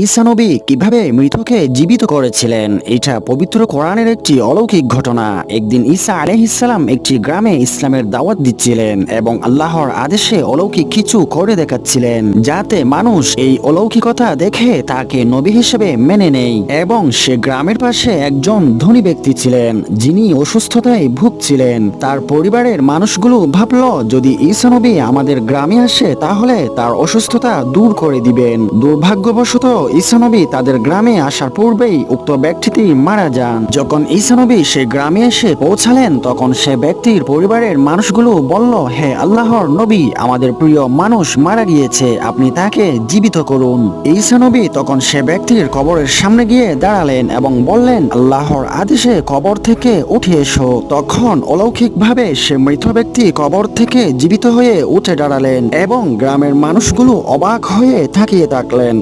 ঈসা নবী কীভাবে মৃতকে জীবিত করেছিলেন? এটা পবিত্র কোরআনের একটি অলৌকিক ঘটনা। একদিন ঈসা আলহিসাল্লাম একটি গ্রামে ইসলামের দাওয়াত দিচ্ছিলেন এবং আল্লাহর আদেশে অলৌকিক কিছু করে দেখাচ্ছিলেন, যাতে মানুষ এই অলৌকিকতা দেখে তাকে নবী হিসেবে মেনে নেয় এবং সে গ্রামের পাশে একজন ধনী ব্যক্তি ছিলেন, যিনি অসুস্থতায় ভুগছিলেন। তার পরিবারের মানুষগুলো ভাবল, যদি ঈসা নবী আমাদের গ্রামে আসে, তাহলে তার অসুস্থতা দূর করে দিবেন। দুর্ভাগ্যবশত ঈসানবী তাদের গ্রামে আসার পূর্বেই উক্ত ব্যক্তিটি মারা যান। যখন ঈসানবী সে গ্রামে এসে পৌঁছালেন, তখন সে ব্যক্তির পরিবারের মানুষগুলো বলল, হে আল্লাহর নবী, আমাদের প্রিয় মানুষ মারা গিয়েছে, আপনি তাকে জীবিত করুন। ঈসানবী তখন সে ব্যক্তির কবরের সামনে গিয়ে দাঁড়ালেন এবং বললেন, আল্লাহর আদেশে কবর থেকে উঠে এসো। তখন অলৌকিকভাবে সে মৃত ব্যক্তি কবর থেকে জীবিত হয়ে উঠে দাঁড়ালেন এবং গ্রামের মানুষগুলো অবাক হয়ে তাকিয়ে থাকলেন।